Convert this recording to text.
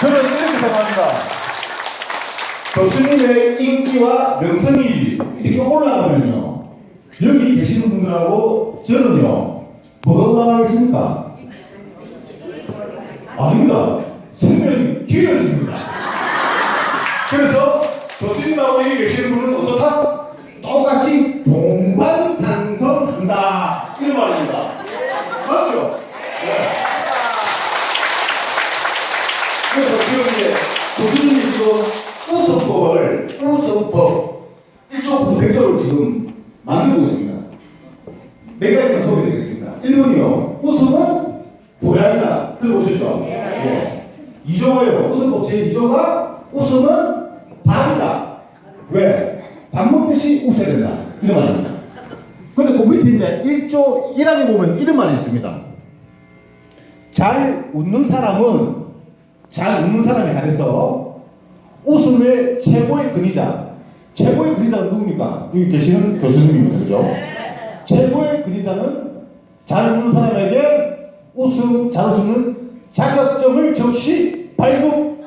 생각합니다. 교수님의 인기와 명성이 이렇게 올라가면요. 여기 계시는 분들하고 저는요. 뭐가 올라가겠습니까? 아닙니다. 생명이 길어집니다. 그래서 교수님하고 여기 계시는 분은 어떻다? 그래서 지금 이제 교수님이 지금 우수법을 우수법 1조 900조를 지금 만들고 있습니다. 몇 가지만 소개드리겠습니다. 1번이요. 우수는 보양이다. 들어보셨죠? 네. 2조가요. 우수법 제2조가 우수는 밥이다. 왜? 밥 먹듯이 웃어야 된다. 이런 말입니다. 근데 그 밑에 이제 1조 1항에 보면 이런 말이 있습니다. 잘 웃는 사람은 잘 웃는 사람에 한해서 웃음의 최고의 근위자. 최고의 근위자는 누굽니까? 여기 계시는 교수님입니다. 그죠? 최고의 근위자는 잘 웃는 사람에게 웃음, 잘 웃는 자격증을 즉시 발급